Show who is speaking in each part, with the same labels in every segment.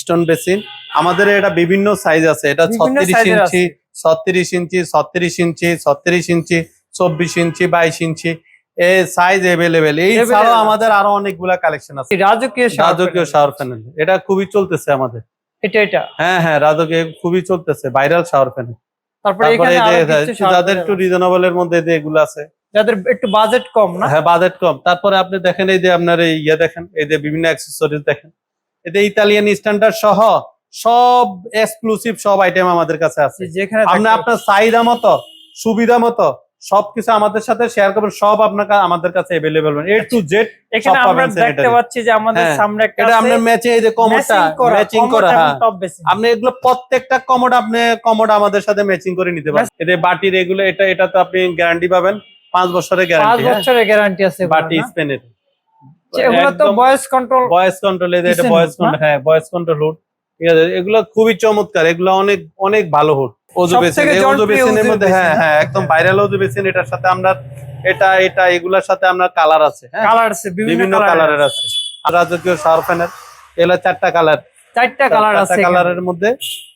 Speaker 1: Stone basin আমাদের এটা বিভিন্ন সাইজ আছে। এটা ছত্রিশ ইঞ্চি ছত্রিশ ইঞ্চি ছত্রিশ ইঞ্চি ছত্রিশ ইঞ্চি চব্বিশ ইঞ্চি বাইশ ইঞ্চি। এই সাইজ এভেলেবেল। আমাদের আরও অনেকগুলা কালেকশন আছে।
Speaker 2: রাজকীয়
Speaker 1: রাজকীয় শাওয়ার প্যানেল এটা খুবই চলতেছে আমাদের।
Speaker 2: এটা এটা।
Speaker 1: হ্যাঁ হ্যাঁ রাজকীয় খুবই চলতেছে। ভাইরাল শাওয়ার প্যানেল
Speaker 2: তারপরে
Speaker 1: যাদের একটু রিজনেবল এর মধ্যে এগুলো আছে।
Speaker 2: যাদের একটু বাজেট কম না?
Speaker 1: হ্যাঁ বাজেট কম। তারপরে আপনি দেখেন এই যে আপনার এই ইয়ে দেখেন এই যে বিভিন্ন অ্যাক্সেসরিজ দেখেন। এতে ইতালিয়ান স্ট্যান্ডার্ড সহ সব এক্সক্লুসিভ সব আইটেম আমাদের কাছে আছে।
Speaker 2: যে- যেখানে
Speaker 1: আপনি আপনার চাহিদা মতো সুবিধা মতো সবকিছু আমাদের সাথে শেয়ার করবেন সব আপনার আমাদের কাছে অ্যাভেলেবল এ টু জেড
Speaker 2: এখানে আমরা দেখতে পাচ্ছি যে আমাদের
Speaker 1: হ্যাঁ,
Speaker 2: সামনে একটা
Speaker 1: এটা আপনার ম্যাচে এই যে কমোডটা ম্যাচিং করা হ্যাঁ। আপনি এগুলো প্রত্যেকটা কমোড আপনি কমোড আমাদের সাথে ম্যাচিং করে নিতে পারেন। এটা বাটির এগুলো এটা এটা তো আপনি গ্যারান্টি পাবেন। পাঁচ বছরের
Speaker 2: পাঁচ
Speaker 1: গ্যারান্টি
Speaker 2: বছরের গ্যারান্টি আছে
Speaker 1: বাটি স্পেনের
Speaker 2: যে এগুলো তো ভয়েস কন্ট্রোল
Speaker 1: ভয়েস কন্ট্রোল এটা
Speaker 2: Kitchen
Speaker 1: ভয়েস কন্ট্রোল হ্যাঁ ভয়েস কন্ট্রোল হুড ঠিক আছে? এগুলো খুবই চমৎকার এগুলো অনেক অনেক ভালো হুড ওজু
Speaker 2: সবথেকে
Speaker 1: বেসিন ওজু বেসিনের মধ্যে হ্যাঁ হ্যাঁ একদম ভাইরাল ওজু বেসিন এটার সাথে আমরা এটা এটা এগুলোর সাথে আমরা কালার আছে হ্যাঁ?
Speaker 2: কালার আছে বিভিন্ন
Speaker 1: কালারের আছে। রাজকীয় এগুলো চারটা কালার
Speaker 2: চারটা কালার আছে
Speaker 1: কালারের মধ্যে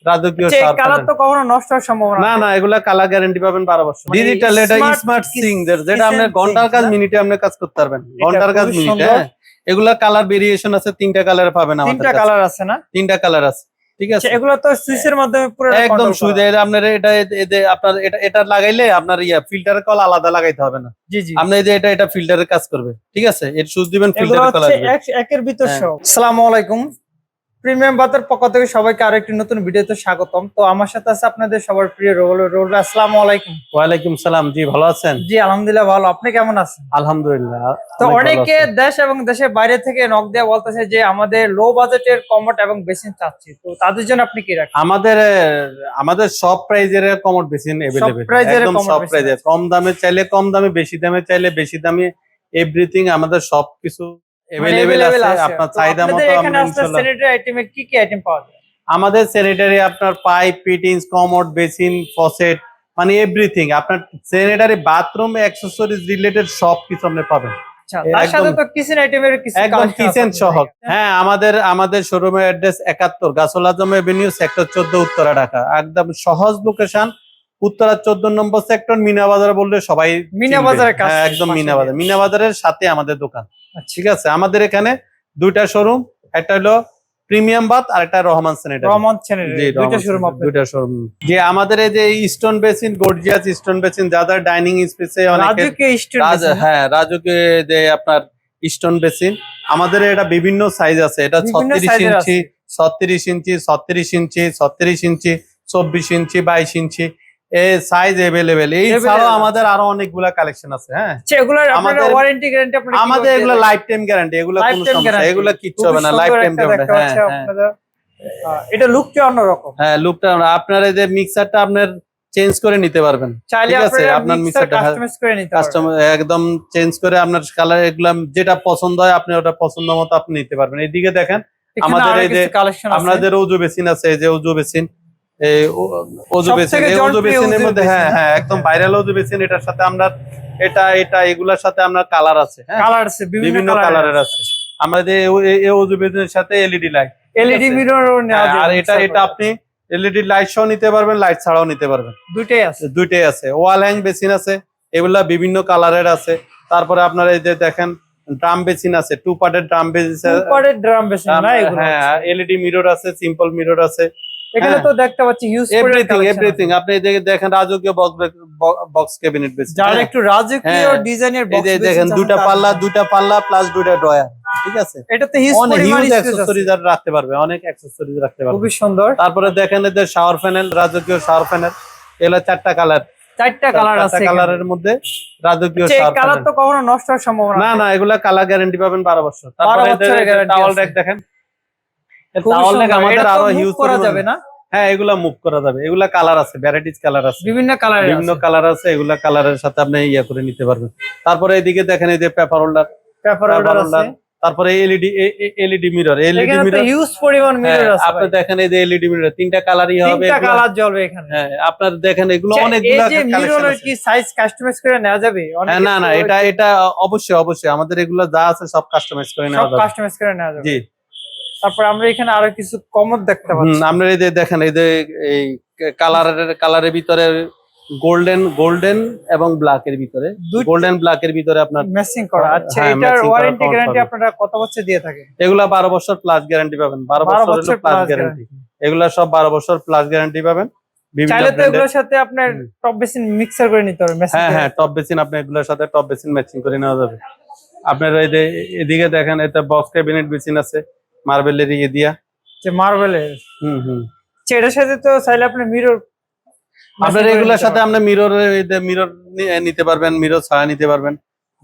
Speaker 1: রাজকীয়
Speaker 2: এই কালার তো কখনো নষ্ট হওয়ার সম্ভাবনা
Speaker 1: না না এগুলা কালার গ্যারান্টি পাবেন বারো বছর।
Speaker 2: মানে
Speaker 1: ডিজিটাল এটা স্মার্ট সিং যেটা আপনার
Speaker 2: ঘণ্টার
Speaker 1: কাজ মিনিটে আপনি কাজ করতে পারবেন। ঘণ্টার কাজ মিনিটে। হ্যাঁ? এগুলা কালার ভেরিয়েশন আছে তিনটা কালার পাবেন আমাদের
Speaker 2: তিনটা কালার আছে না?
Speaker 1: তিনটা কালার আছে ঠিক আছে?
Speaker 2: আচ্ছা, এগুলো তো সুইচের মাধ্যমে পুরো
Speaker 1: একদম সুবিধা এটা আপনার এটা আপনার এটা এটা লাগাইলে আপনার ইয়া ফিল্টারের কল আলাদা লাগাইতে হবে না।
Speaker 2: জি জি।
Speaker 1: আপনি এই যে এটা এটা ফিল্টারের কাজ করবে ঠিক আছে? এর সুইচ দিবেন ফিল্টারের কল আসবে
Speaker 2: এক- একের ভিতর
Speaker 1: হ্যাঁ।
Speaker 2: সব। আসসালামু আলাইকুম। প্রিমিয়াম বাতের পক্ষ থেকে সবাইকে আরও একটি নতুন ভিডিওতে স্বাগতম। তো আমার সাথে আছে আপনাদের সবার প্রিয় রোল রোল আসসালামু আলাইকুম।
Speaker 1: ওয়ালাইকুম সালাম জি ভালো আছেন?
Speaker 2: জি আলহামদুলিল্লাহ ভালো। আপনি কেমন আছেন?
Speaker 1: আলহামদুলিল্লাহ
Speaker 2: তো
Speaker 1: অনেকে
Speaker 2: দেশ এবং দেশের বাইরে থেকে নক দেওয়া বলতেছে যে আমাদের লো বাজেটের কমোট এবং বেসিন চাচ্ছি। তো তাদের জন্য আপনি কি রাখেন
Speaker 1: আমাদের আমাদের সব প্রাইজের কমোড বেসিন
Speaker 2: এর
Speaker 1: একদম সব প্রাইজের কম দামে চাইলে কম দামে বেশি দামে চাইলে বেশি দামে এভরিথিং আমাদের সবকিছু
Speaker 2: মানে
Speaker 1: এভেলেবেল
Speaker 2: available
Speaker 1: আছে আপনার
Speaker 2: তো
Speaker 1: চাহিদা
Speaker 2: আপনাদের
Speaker 1: মতো
Speaker 2: এখানে
Speaker 1: আমরা
Speaker 2: আসলে
Speaker 1: ইনশাআল্লাহ
Speaker 2: স্যানিটারি আইটেমে কি কি আইটেম পাওয়া যায়?
Speaker 1: আমাদের স্যানিটারি আপনার pipe fittings commode basin faucet মানে এভরিথিং আপনার স্যানিটারি বাথরুম অ্যাক্সেসরিজ রিলেটেড সব কিছু আপনি পাবেন।
Speaker 2: আচ্ছা।
Speaker 1: হ্যাঁ আমাদের আমাদের শোরুমের অ্যাড্রেস একাত্তর গাছল আজম এভিনিউ সেক্টর চোদ্দ উত্তরা ঢাকা। একদম সহজ লোকেশন উত্তরা চোদ্দ নম্বর সেক্টর মিনা বাজার বললে সবাই
Speaker 2: মিনা। বাজারের
Speaker 1: হ্যাঁ, একদম মিনা বাজার মিনা বাজারের সাথে আমাদের দোকান। ঠিক আছে। আমাদের এখানে দুইটা শোরুম একটা হলো প্রিমিয়াম বাত আর একটা রহমান স্যানিটারি
Speaker 2: রহমান দুইটা শোরুম আপনাদের।
Speaker 1: দুইটা শোরুম যে আমাদের এই যে stone basin gorgeous stone basin যাদের ডাইনিং স্পেসে অনেক
Speaker 2: স্টুডিও
Speaker 1: হ্যাঁ রাজুকে যে আপনার স্টোন বেসিন আমাদের এটা বিভিন্ন সাইজ আছে। এটা
Speaker 2: বিভিন্ন
Speaker 1: ছত্রিশ
Speaker 2: size এর
Speaker 1: ইঞ্চি ছত্রিশ ইঞ্চি ছত্রিশ ইঞ্চি ছত্রিশ ইঞ্চি চব্বিশ ইঞ্চি বাইশ ইঞ্চি। এই সাইজ এই ছাড়াও আমাদের আরও অনেকগুলা কালেকশন আছে হ্যাঁ?
Speaker 2: আচ্ছা
Speaker 1: আমাদের-
Speaker 2: ওয়ারেন্টি গ্যারান্টি আপনারা
Speaker 1: আমাদের এগুলো লাইফ টাইম গ্যারান্টি এগুলো কোনো
Speaker 2: Lifetime
Speaker 1: সমস্যা এগুলো কিচ্ছু হবে না লাইফ টাইম হ্যাঁ হ্যাঁ।
Speaker 2: এটা লুকটা অন্যরকম।
Speaker 1: হ্যাঁ লুকটা আপনার এই যে মিক্সারটা আপনার চেঞ্জ করে নিতে পারবেন। ঠিক আছে,
Speaker 2: আপনার মিক্সার কাস্টমাইজ করে নিতে পারবেন।
Speaker 1: কাস্টমার একদম চেঞ্জ করে আপনার কালার এগুলো যেটা পছন্দ হয় আপনি ওটা পছন্দ মতো আপনি নিতে পারবেন। এইদিকে দেখেন আমাদের এই যে আপনাদের ওজু বেসিন আছে এই যে ওজু বেসিন। হ্যাঁ হ্যাঁ একদম ভাইরাল বেসিন এটার সাথে আমরা এটা এটা এগুলার সাথে আমরা কালার আছে হ্যাঁ।
Speaker 2: কালার আছে বিভিন্ন
Speaker 1: কালারের আছে। আমাদের এই- সাথে এলইডি লাইট
Speaker 2: এলইডি
Speaker 1: আছে।
Speaker 2: মিরর
Speaker 1: আর এটা এটা আপনি এলইডি লাইট সহ নিতে পারবেন লাইট ছাড়াও নিতে পারবেন।
Speaker 2: দুইটাই আছে।
Speaker 1: দুইটাই আছে। ওয়াল হ্যাং বেসিন আছে এগুলা বিভিন্ন কালারের আছে। তারপরে আপনার এই যে দেখেন ড্রাম বেসিন আছে টু পার্টের ড্রাম বেসিন
Speaker 2: ড্রাম বেশি না এগুলো
Speaker 1: হ্যাঁ এলইডি মিরর আছে সিম্পল মিরর আছে।
Speaker 2: এখানে
Speaker 1: হ্যাঁ।
Speaker 2: তো দেখতে পাচ্ছি হিউজ
Speaker 1: এভরিথিং এভরিথিং আপনি দেখেন রাজকীয় বক্স ক্যাবিনেট
Speaker 2: যারা একটু রাজকীয়
Speaker 1: হ্যাঁ।
Speaker 2: ডিজাইনের বক্স
Speaker 1: যে দেখেন দুটা পাল্লা দুটা পাল্লা প্লাস দুটা ড্রয়ার। ঠিক আছে?
Speaker 2: এটাতে হিউজ পরিমাণ
Speaker 1: হিউজ
Speaker 2: স্পেস
Speaker 1: রাখতে পারবে অনেক অ্যাক্সেসরিজ রাখতে পারবে।
Speaker 2: খুবই সুন্দর।
Speaker 1: তারপরে দেখেন এদের শাওয়ার প্যানেল রাজকীয় শাওয়ার প্যানেল এগুলা চারটা কালার
Speaker 2: চারটা কালার আছে।
Speaker 1: কালারের মধ্যে রাজকীয়
Speaker 2: আচ্ছা,
Speaker 1: শাওয়ার
Speaker 2: কালার তো কখনো নষ্ট হওয়ার সম্ভাবনা
Speaker 1: না না এগুলা কালার গ্যারান্টি পাবেন বারো বছর। তারপরে টাওয়াল র্যাক দেখেন।
Speaker 2: সুন্দর।
Speaker 1: আমাদের
Speaker 2: আরও
Speaker 1: হিউজ
Speaker 2: করা যাবে না?
Speaker 1: হ্যাঁ এগুলা মুভ করা যাবে। এগুলা কালার আছে ভ্যারাইটিস কালার আছে।
Speaker 2: বিভিন্ন কালার
Speaker 1: বিভিন্ন কালার আছে এগুলা কালারের সাথে আপনি ইয়া করে নিতে পারবেন। তারপরে এদিকে দেখেন এই যে পেপার হোল্ডার
Speaker 2: পেপার আছে।
Speaker 1: তারপরে LED LED mirror LED mirror
Speaker 2: huge পরিমাণ মিরর আছে
Speaker 1: আপনি দেখেন এই যে এলইডি মিরর তিনটা কালারই হবে
Speaker 2: তিনটা কালার জ্বলবে এখানে।
Speaker 1: হ্যাঁ আপনার দেখেন এগুলো
Speaker 2: আচ্ছা,
Speaker 1: অনেকগুলা
Speaker 2: এই যে
Speaker 1: কালেকশন
Speaker 2: মিররের
Speaker 1: আছে।
Speaker 2: কি সাইজ কাস্টমাইজ করে নেওয়া যাবে?
Speaker 1: হ্যাঁ না না এটা এটা অবশ্যই অবশ্যই। আমাদের এগুলো যা আছে সব কাস্টমাইজ করে নেওয়া যাবে।
Speaker 2: সব কাস্টমাইজ করে নেওয়া যাবে।
Speaker 1: জি।
Speaker 2: তারপর আমরা এখানে আরও কিছু কমত দেখতে পাচ্ছি।
Speaker 1: আপনার এই যে দেখেন এই যে এই কালারের কালারের ভিতরে গোল্ডেন গোল্ডেন এবং ব্ল্যাক এর ভিতরে। গোল্ডেন ব্ল্যাক এর ভিতরে আপনার
Speaker 2: ম্যাচিং করা। আচ্ছা
Speaker 1: হ্যাঁ,
Speaker 2: এটার ওয়ারেন্টি গ্যারান্টি আপনারা কত বছর দিয়ে থাকেন?
Speaker 1: এগুলা বারো বছর প্লাস গ্যারান্টি পাবেন। বারো
Speaker 2: 12
Speaker 1: বছর প্লাস গ্যারান্টি এগুলা সব বারো বছর প্লাস গ্যারান্টি পাবেন। বিভিন্ন
Speaker 2: চাইলে তো এগুলোর সাথে আপনার টপ বেসিন মিক্সার করে নিতে হবে
Speaker 1: হ্যাঁ হ্যাঁ টপ বেসিন আপনি এগুলোর সাথে টপ বেসিন ম্যাচিং করে নেওয়া যাবে। আপনার এই যে এদিকে দেখেন এটা বক্স ক্যাবিনেট বেসিন আছে। মার্বেলের ইয়ে দিয়া?
Speaker 2: যে মার্বেলের।
Speaker 1: হুম হুম।
Speaker 2: এটার সাথে তো চাইলে আপনি মিরর
Speaker 1: আপনার এগুলোর সাথে আপনি মিরর মিরর নিতে পারবেন মিরর ছাড়া নিতে পারবেন।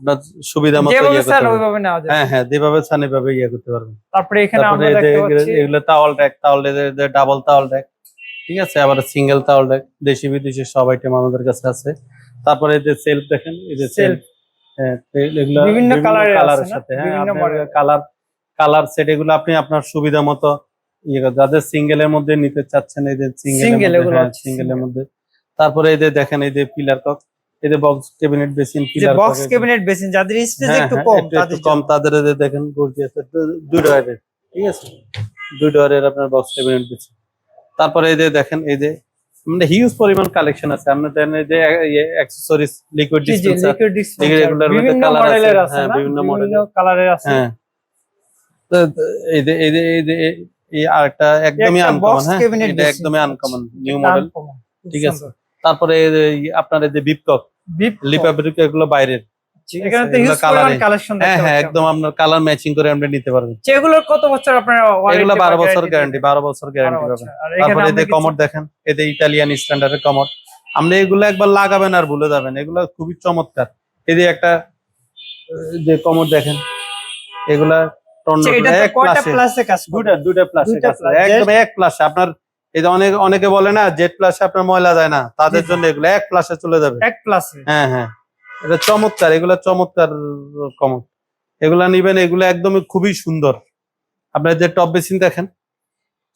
Speaker 1: আপনার সুবিধা মতো ইয়ে করতে পারবেন। হ্যাঁ হ্যাঁ যেভাবে চান এভাবে ইয়ে করতে পারবেন।
Speaker 2: তারপরে এখানে
Speaker 1: তারপরে
Speaker 2: আমরা
Speaker 1: এই
Speaker 2: দেখতে পাচ্ছি
Speaker 1: এগুলো তাওয়াল ট্যাক তাওয়াল ডাবল তাওয়াল ঠিক আছে? আবার সিঙ্গেল তাওয়াল দেশি বিদেশি সব আইটেম আমাদের কাছে আছে। তারপরে এই যে সেলফ দেখেন এই যে সেলফ হ্যাঁ এগুলো
Speaker 2: বিভিন্ন
Speaker 1: কালারের সাথে হ্যাঁ কালার কালার সেট এগুলো আপনি আপনার সুবিধা মতো ইয়ে যাদের সিঙ্গেলের মধ্যে নিতে চাচ্ছেন এই যে
Speaker 2: Single
Speaker 1: সিঙ্গেল
Speaker 2: এগুলো
Speaker 1: হ্যাঁ। মধ্যে। তারপরে এই যে দেখেন এই যে পিলার কক এই যে box cabinet basin pillar
Speaker 2: box cabinet basin যাদের স্পেস
Speaker 1: হ্যাঁ,
Speaker 2: একটু
Speaker 1: হ্যাঁ,
Speaker 2: কম তাদের
Speaker 1: কম তাদের এই যে দেখেন গর্জিয়াস দুই ডয়ারের ঠিক আছে? দুই ডয়ারের আপনার বক্স ক্যাবিনেট দিচ্ছে তারপরে এই যে দেখেন এই যে মানে হিউজ পরিমাণ কালেকশন আছে। আপনার জানেন এই যে অ্যাক্সেসরিজ লিকুইড ডিসপেন্সার মধ্যে আছে,
Speaker 2: মডেলের আছে
Speaker 1: হ্যাঁ, বিভিন্ন model-এর।
Speaker 2: কালারের আছে।
Speaker 1: হ্যাঁ এই যে এই যে এই যে এই- এই আরেকটা একদমই আনকমন হ্যাঁ? এটা একদমই আনকমন নিউ মডেল ঠিক আছে। তারপরে আপনার এই যে বিপকক এগুলো বাইরের। হ্যাঁ হ্যাঁ একদম আপনার কালার ম্যাচিং করে আপনি নিতে পারবেন।
Speaker 2: কত বছর আপনারা
Speaker 1: এগুলো বারো বছর গ্যারান্টি বারো বছর গ্যারান্টি পাবেন। তারপরে এতে কমর দেখেন এতে ইটালিয়ান স্ট্যান্ডার্ডের কমর। আপনি এগুলো একবার লাগাবেন আর ভুলে যাবেন। এগুলো খুবই চমৎকার। এই যে একটা যে কমর দেখেন এগুলা
Speaker 2: আচ্ছা,
Speaker 1: আপনার এই অনেক অনেকে বলে না জেড প্লাসে আপনার ময়লা যায় না। তাদের জন্য এগুলো এক প্লাসে চলে যাবে।
Speaker 2: এক প্লাসে
Speaker 1: হ্যাঁ হ্যাঁ। এটা চমৎকার এগুলা চমৎকার কমন। এগুলা নিবেন এগুলো একদমই খুবই সুন্দর। আপনার যে টপ বেসিন দেখেন।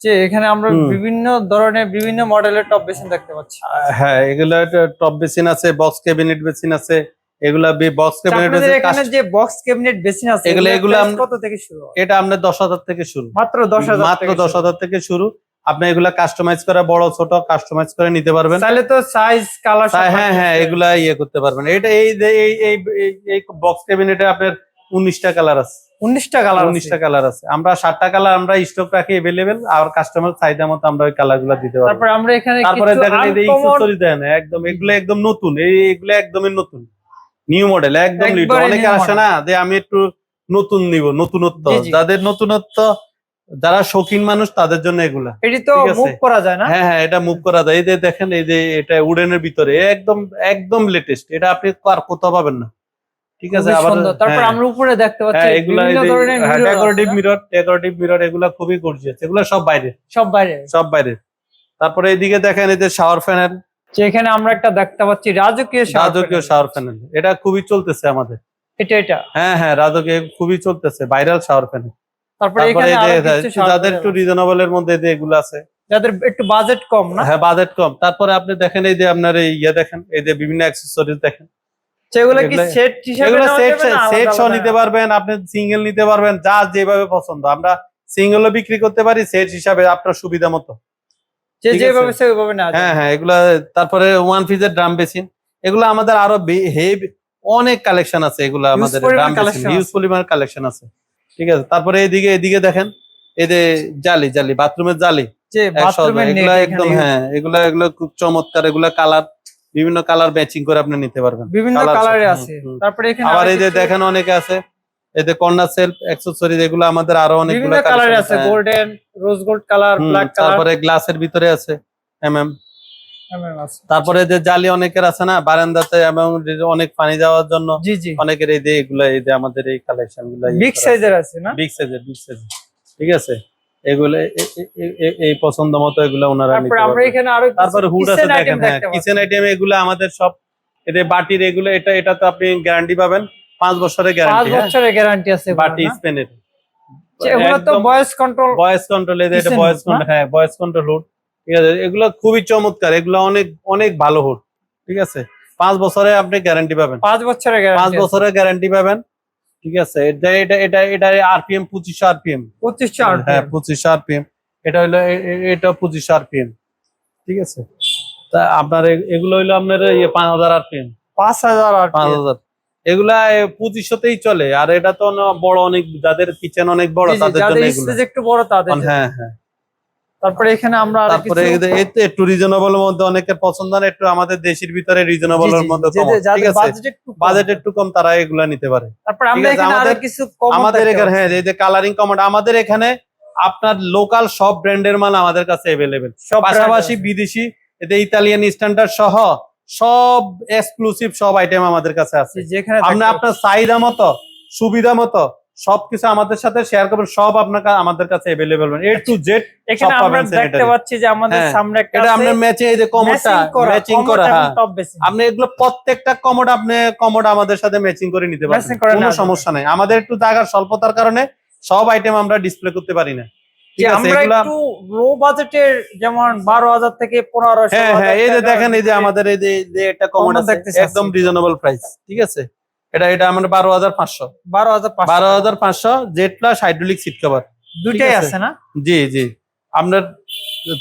Speaker 2: যে এখানে আমরা বিভিন্ন ধরনের বিভিন্ন মডেলের টপ বেসিন দেখতে পাচ্ছি।
Speaker 1: হ্যাঁ এগুলো টপ বেসিন আছে বক্স ক্যাবিনেট বেসিন আছে। এগুলা বক্স ক্যাবিনেট
Speaker 2: এখানে যে বক্স ক্যাবিনেট বেসিন আছে
Speaker 1: এগুলো- এগুলো
Speaker 2: কত থেকে শুরু
Speaker 1: এটা আপনার দশ হাজার থেকে শুরু।
Speaker 2: মাত্র দশ হাজার
Speaker 1: মাত্র
Speaker 2: থেকে
Speaker 1: দশ
Speaker 2: শুরু।
Speaker 1: হাজার থেকে শুরু। আপনি এগুলা কাস্টমাইজ করে বড় ছোট কাস্টমাইজ করে নিতে পারবেন।
Speaker 2: চাইলে তো সাইজ কালার
Speaker 1: হ্যাঁ হ্যাঁ এগুলা ইয়ে করতে পারবেন। এটা এই এই এই বক্স ক্যাবিনেটে আপনার উনিশটা কালার আছে।
Speaker 2: উনিশটা কালার
Speaker 1: উনিশটা কালার আছে। আমরা সাতটা কালার আমরা স্টক রাখি এভেলেবেল আর কাস্টমার চাহিদা মতো আমরা ওই কালারগুলা দিতে পারব।
Speaker 2: তারপর আমরা এখানে
Speaker 1: তারপরে দেখেন এই দেন একদম এগুলো একদম নতুন। এই এগুলো একদমই নতুন। নিউ মডেল একদম। অনেকে আসে না যে আমি একটু নতুন নিব নতুনত্ব। যাদের নতুনত্ব যারা শৌখিন মানুষ তাদের জন্য এগুলা।
Speaker 2: এটি তো মুভ করা যায় না?
Speaker 1: হ্যাঁ হ্যাঁ এটা মুভ করা যায়। এই যে দেখেন এই যে এটা উডেনের ভিতরে একদম একদম লেটেস্ট এটা আপনি আর কোথাও পাবেন না। ঠিক আছে আবার
Speaker 2: তারপর
Speaker 1: হ্যাঁ।
Speaker 2: আমরা উপরে দেখতে পাচ্ছি
Speaker 1: হ্যাঁ এগুলা ডেকোরেটিভ মিরর ডেকোরেটিভ মিরর এগুলা খুবই গর্জিয়াস এগুলা সব বাইরে।
Speaker 2: সব বাইরে।
Speaker 1: সব বাইরে। তারপরে এইদিকে দেখেন এই যে শাওয়ার প্যানেল
Speaker 2: যে এখানে আমরা একটা দেখতে পাচ্ছি রাজকীয়
Speaker 1: রাজকীয়। শাওয়ার প্যানেল এটা খুবই চলতেছে আমাদের।
Speaker 2: এটা এটা?
Speaker 1: হ্যাঁ হ্যাঁ রাজকীয় খুবই চলতেছে ভাইরাল শাওয়ার প্যানেল
Speaker 2: তারপরে এখানে
Speaker 1: যাদের একটু রিজনেবল এর মধ্যে এগুলো আছে।
Speaker 2: যাদের একটু বাজেট কম না?
Speaker 1: হ্যাঁ বাজেট কম। তারপরে আপনি দেখেন এই যে আপনার এই ইয়ে দেখেন এই যে বিভিন্ন অ্যাক্সেসরিজ দেখেন।
Speaker 2: সেগুলো কি সেট হিসেবে
Speaker 1: সেট সেট সহ নিতে পারবেন আপনি সিঙ্গেল নিতে পারবেন যা যেভাবে পছন্দ। আমরা সিঙ্গেলও বিক্রি করতে পারি সেট হিসাবে আপনার সুবিধা মতো।
Speaker 2: যে যেভাবে সেভাবে যাবে।
Speaker 1: হ্যাঁ হ্যাঁ এগুলা তারপরে ওয়ান পিসের ড্রাম বেসিন এগুলো আমাদের আরও হেভি অনেক কালেকশন আছে এগুলো আমাদের ড্রাম বেসিন হিউজ পরিমাণ কালেকশন আছে। ঠিক আছে তারপরে এদিকে এদিকে দেখেন এই যে জালি জালি বাথরুমের জালি এগুলা একদম হ্যাঁ এগুলা এগুলো খুব চমৎকার এগুলা কালার বিভিন্ন কালার ম্যাচিং করে আপনি নিতে পারবেন।
Speaker 2: বিভিন্ন কালারে আছে তারপরে এখানে
Speaker 1: আবার এই যে দেখেন অনেকে আছে যে কর্নার সেলফ অ্যাক্সেসরিজ এগুলো আমাদের আরও অনেকগুলো
Speaker 2: কালারে আছে। Golden rose gold colour black colour
Speaker 1: তারপরে গ্লাসের ভিতরে আছে এমএম
Speaker 2: আছে।
Speaker 1: তারপরে যে জালি অনেকের আছে না বারান্দাতে এবং অনেক পানি যাওয়ার জন্য
Speaker 2: জি জি।
Speaker 1: অনেকের এই যে এগুলো এই যে আমাদের এই কালেকশনগুলো
Speaker 2: বিগ সাইজের আছে। না?
Speaker 1: বিগ সাইজের বিগ সাইজের ঠিক আছে? এগুলো এই পছন্দ মতো এগুলো ওনারা নিতে
Speaker 2: তারপরে আমরা এখানে আরও
Speaker 1: তারপরে হুড আছে দেখেন হ্যাঁ কিচেন আইটেম এগুলো আমাদের সব এতে বাটির এগুলো এটা এটা তো আপনি গ্যারান্টি পাবেন। পাঁচ বছরের
Speaker 2: পাঁচ
Speaker 1: গ্যারান্টি হ্যাঁ?
Speaker 2: বছরের গ্যারান্টি আছে
Speaker 1: বাটি স্পেনের।
Speaker 2: এগুলো তো ভয়েস কন্ট্রোল
Speaker 1: ভয়েস কন্ট্রোল এটা
Speaker 2: Kitchen
Speaker 1: ভয়েস কন্ট্রোল হ্যাঁ ভয়েস কন্ট্রোল হুড। ঠিক আছে এগুলো খুবই চমৎকার এগুলো অনেক অনেক ভালো হুড। ঠিক আছে পাঁচ বছরে আপনি গ্যারান্টি পাবেন।
Speaker 2: পাঁচ বছরের
Speaker 1: পাঁচ বছরের গ্যারান্টি পাবেন। ঠিক আছে এটা এটা এটা এটা আরপিএম পঁচিশশো আরপিএম
Speaker 2: পঁচিশশো
Speaker 1: হ্যাঁ পঁচিশশো আরপিএম এটা এ- এটা পঁচিশশো আরপিএম ঠিক আছে তা আপনার এগুলো হইল আপনার ইয়ে পাঁচ হাজার আরপিএম
Speaker 2: পাঁচ হাজার
Speaker 1: পাঁচ হাজার। এগুলা পঁচিশশোতেই চলে। আর এটা তো বড় অনেক যাদের কিচেন অনেক বড় তাদের জন্য
Speaker 2: স্পেস একটু বড় তাদের
Speaker 1: হ্যাঁ হ্যাঁ।
Speaker 2: তারপরে এখানে আমরা
Speaker 1: তারপরে একটু রিজনেবল মধ্যে অনেকের পছন্দ না একটু আমাদের দেশের ভিতরে রিজনেবল
Speaker 2: জি,
Speaker 1: মধ্যে কম। ঠিক আছে?
Speaker 2: বাজেট একটু কম।
Speaker 1: কম তারা এগুলা নিতে পারে।
Speaker 2: তারপরে আমরা এখানে
Speaker 1: আরও
Speaker 2: কিছু কম
Speaker 1: আমাদের এখানে হ্যাঁ এই যে কালারিং কমোড আমাদের এখানে আপনার লোকাল সব ব্র্যান্ডের মাল আমাদের কাছে
Speaker 2: সব
Speaker 1: পাশাপাশি বিদেশি এতে ইতালিয়ান স্ট্যান্ডার্ড সহ সব এক্সক্লুসিভ সব আইটেম আমাদের কাছে আছে।
Speaker 2: যেখানে
Speaker 1: আপনি আপনার চাহিদা মতো সুবিধা মতো সবকিছু আমাদের সাথে শেয়ার করবেন সব আপনার আমাদের কাছে অ্যাভেলেবল এ টু জেড
Speaker 2: এখানে আমরা দেখতে পাচ্ছি যে আমাদের
Speaker 1: হ্যাঁ,
Speaker 2: সামনে একটা
Speaker 1: এটা আপনার ম্যাচে এই যে কমোডটা ম্যাচিং করা হ্যাঁ। আপনি এগুলো প্রত্যেকটা কমোড আপনি কমোড আমাদের সাথে ম্যাচিং করে নিতে পারবেন। কোনো সমস্যা নাই। আমাদের একটু জায়গার স্বল্পতার কারণে সব আইটেম আমরা ডিসপ্লে করতে পারি না।
Speaker 2: যে আমরা একটু লো বাজেটের যেমন বারো হাজার থেকে পনেরো
Speaker 1: হ্যাঁ হ্যাঁ এই যে দেখেন এই যে আমাদের এই যে
Speaker 2: Commode
Speaker 1: আছে একদম রিজনেবল প্রাইস ঠিক আছে? এটা এটা আমাদের বারো হাজার পাঁচশো।
Speaker 2: বারো হাজার
Speaker 1: বারো হাজার পাঁচশো প্লাস হাইড্রোলিক সিট কভার
Speaker 2: দুইটাই
Speaker 1: আছে।
Speaker 2: না?
Speaker 1: জি জি। আপনার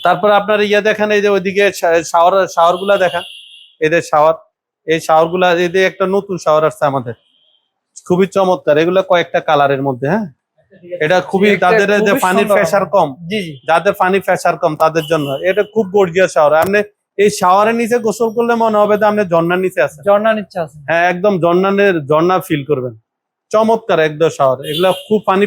Speaker 1: তারপর আপনার ইয়ে দেখেন এই যে ওইদিকে শাওয়ার শাওয়ারগুলা দেখান। এদের শাওয়ার এই শাওয়ারগুলা এই যে একটা নতুন শাওয়ার আসছে আমাদের। খুবই চমৎকার এগুলা কয়েকটা কালারের মধ্যে হ্যাঁ? এটা খুবই তাদের যে পানির। প্রেশার কম। যাদের পানি প্রেশার কম তাদের জন্য। এটা খুব গর্জিয়াস শাওয়ার আপনি এই শাওয়ারের নিচে গোসল করলে মনে হবে যে আপনি ঝর্ণার নিচে আছেন।
Speaker 2: ঝর্ণা নিচ্ছে আছে
Speaker 1: হ্যাঁ একদম ঝর্ণানের ঝর্ণা ফিল করবেন। চমৎকার একদম শাওয়ার এগুলা খুব পানি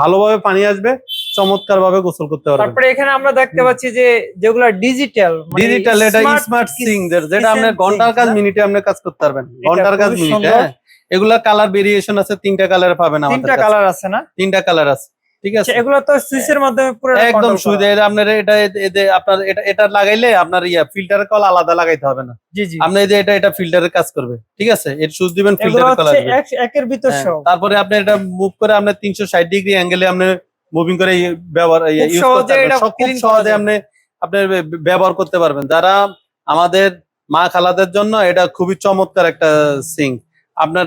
Speaker 1: ভালোভাবে পানি আসবে চমৎকার ভাবে গোসল করতে পারবেন।
Speaker 2: তারপরে এখানে আমরা দেখতে পাচ্ছি যে যেগুলা ডিজিটাল
Speaker 1: ডিজিটাল এটা স্মার্ট সিং যেটা আপনার ঘণ্টার কাজ মিনিটে আপনি কাজ করতে পারবেন। ঘণ্টার কাজ মিনিটে হ্যাঁ। এগুলা কালার ভেরিয়েশন আছে তিনটা কালার পাবেন আমাদের
Speaker 2: তিনটা কালার আছে না?
Speaker 1: তিনটা কালার আছে ঠিক আছে?
Speaker 2: আচ্ছা, এগুলো তো সুইচের মাধ্যমে পুরো
Speaker 1: একদম। সুবিধা এটা আপনার এটা এতে আপনার এটা এটা লাগাইলে আপনার ইয়া ফিল্টারের কল আলাদা লাগাইতে হবে না।
Speaker 2: জি জি।
Speaker 1: আপনি যে এটা এটা ফিল্টারের কাজ করবে ঠিক আছে? এর সুইচ দিবেন ফিল্টারের কল আসবে।
Speaker 2: একের ভিতর
Speaker 1: হ্যাঁ,
Speaker 2: সব।
Speaker 1: তারপরে আপনি এটা মুভ করে আপনি তিনশো ষাট ডিগ্রি অ্যাঙ্গেলে আপনি মুভিং করে ব্যবহার ইউজ করতে পারবেন। খুব সহজে আপনি আপনি ব্যবহার করতে পারবেন। যারা আমাদের মা খালাদের জন্য এটা খুবই চমৎকার একটা সিং আপনার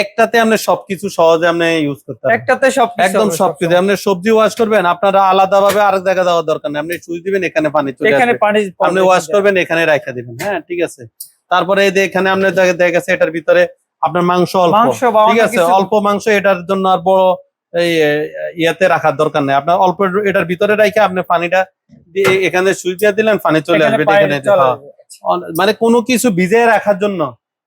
Speaker 1: একটাতে আপনি সবকিছু সহজে আপনি ইউজ করতে
Speaker 2: একটাতে সব
Speaker 1: একদম সবকিছু। আপনি সবজি ওয়াশ করবেন আপনারা আলাদা ভাবে আরেক জায়গা যাওয়ার দরকার নেই। আপনি সুইচ দিবেন এখানে পানি চলে
Speaker 2: এখানে পানি
Speaker 1: আপনি ওয়াশ করবেন এখানে রাখা দিবেন। হ্যাঁ ঠিক আছে। তারপরে এই যে এখানে জায়গায় দেখা গেছে এটার ভিতরে আপনার মাংস অল্প। ঠিক আছে? অল্প মাংস এটার জন্য আর বড় এই ইয়াতে রাখার দরকার নেই। আপনার অল্প এটার ভিতরে রেখে আপনি পানিটা এখানে সুইচ দিয়ে দিলেন পানি চলে আসবে হ্যাঁ।
Speaker 2: আসবে।
Speaker 1: মানে কোনো কিছু ভিজিয়ে রাখার জন্য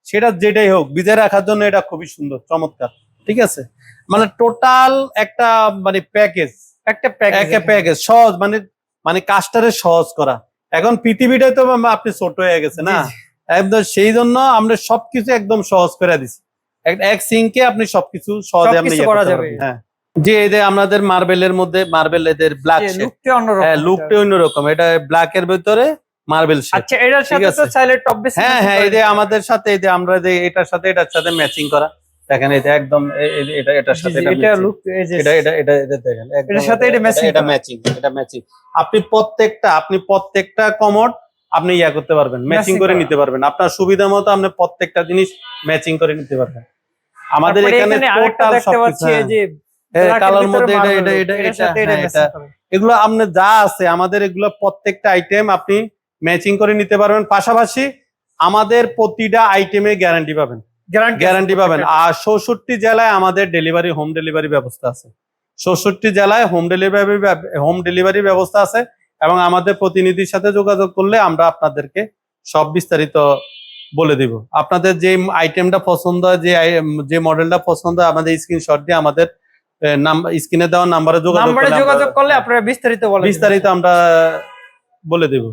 Speaker 1: সেটা যেটাই হোক ভিজিয়ে রাখার জন্য এটা খুবই সুন্দর চমৎকার। ঠিক আছে? মানে টোটাল একটা মানে প্যাকেজ
Speaker 2: একটা প্যাকেজ
Speaker 1: প্যাকেজ সহজ মানে মানে কাজটারে সহজ করা। এখন পৃথিবীটাই তো আপনি ছোট হয়ে গেছে না? একদম সেই জন্য আমরা সবকিছু একদম সহজ করে দিছি। এক- সিঙ্কে আপনি সবকিছু সহজে আপনি ইয়ে
Speaker 2: করা যাবে।
Speaker 1: হ্যাঁ। যে এই যে আমাদের মার্বেলের মধ্যে মার্বেল এদের ব্ল্যাক
Speaker 2: লুকটা অন্যরকম
Speaker 1: হ্যাঁ লুকটা অন্যরকম। এটা ব্ল্যাক এর ভিতরে মার্বেল
Speaker 2: আচ্ছা এটার সাথে তো। চাইলে টপ
Speaker 1: হ্যাঁ হ্যাঁ এই যে আমাদের সাথে এই যে আমরা যে এটার সাথে এটার সাথে ম্যাচিং করা। দেখেন এটা একদম এটা এটার সাথে এটা
Speaker 2: লুক
Speaker 1: এটা এটা এটা এটা দেখেন
Speaker 2: এটার সাথে এটা matching
Speaker 1: এটা ম্যাচিং এটা ম্যাচিং আপনি প্রত্যেকটা আপনি প্রত্যেকটা কমোড আপনি ইয়া করতে পারবেন ম্যাচিং করে নিতে পারবেন। আপনার সুবিধা মতো আপনি প্রত্যেকটা জিনিস ম্যাচিং করে নিতে পারবেন। আমাদের এখানে টোটাল
Speaker 2: দেখতে পাচ্ছি যে
Speaker 1: হ্যাঁ, কালার মধ্যে এটা এটা এটা হ্যাঁ। এগুলো আপনার যা আছে আমাদের এগুলো প্রত্যেকটা আইটেম আপনি ম্যাচিং করে নিতে পারবেন। পাশাপাশি আমাদের প্রতিটা আইটেমে গ্যারান্টি পাবেন।
Speaker 2: গ্যারান্টি
Speaker 1: পাবেন। আর চৌষট্টি জেলায় আমাদের ডেলিভারি হোম ডেলিভারি ব্যবস্থা আছে। চৌষট্টি জেলায় হোম ডেলিভারি হোম ডেলিভারি ব্যবস্থা আছে এবং আমাদের প্রতিনিধির সাথে যোগাযোগ করলে আমরা আপনাদেরকে সব বিস্তারিত বলে দিব। আপনাদের যে আইটেমটা পছন্দ হয় যে যে মডেলটা পছন্দ হয় আমাদের স্ক্রিনশট দিয়ে আমাদের স্ক্রিনে দেওয়া নাম্বারে যোগাযোগ করলে
Speaker 2: যোগাযোগ করলে আপনারা বিস্তারিত
Speaker 1: বিস্তারিত আমরা বলে দেব।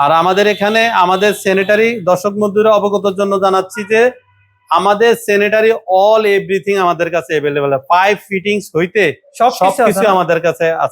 Speaker 1: আর আমাদের এখানে আমাদের সেনেটারি দর্শক বন্ধুরা অবগতর জন্য জানাচ্ছি যে আমাদের সেনেটারি অল এভরিথিং আমাদের কাছে অ্যাভেলেবেল পাইপ ফিটিংস হইতে
Speaker 2: সবকিছু আছে
Speaker 1: সবকিছু আমাদের কাছে আছে।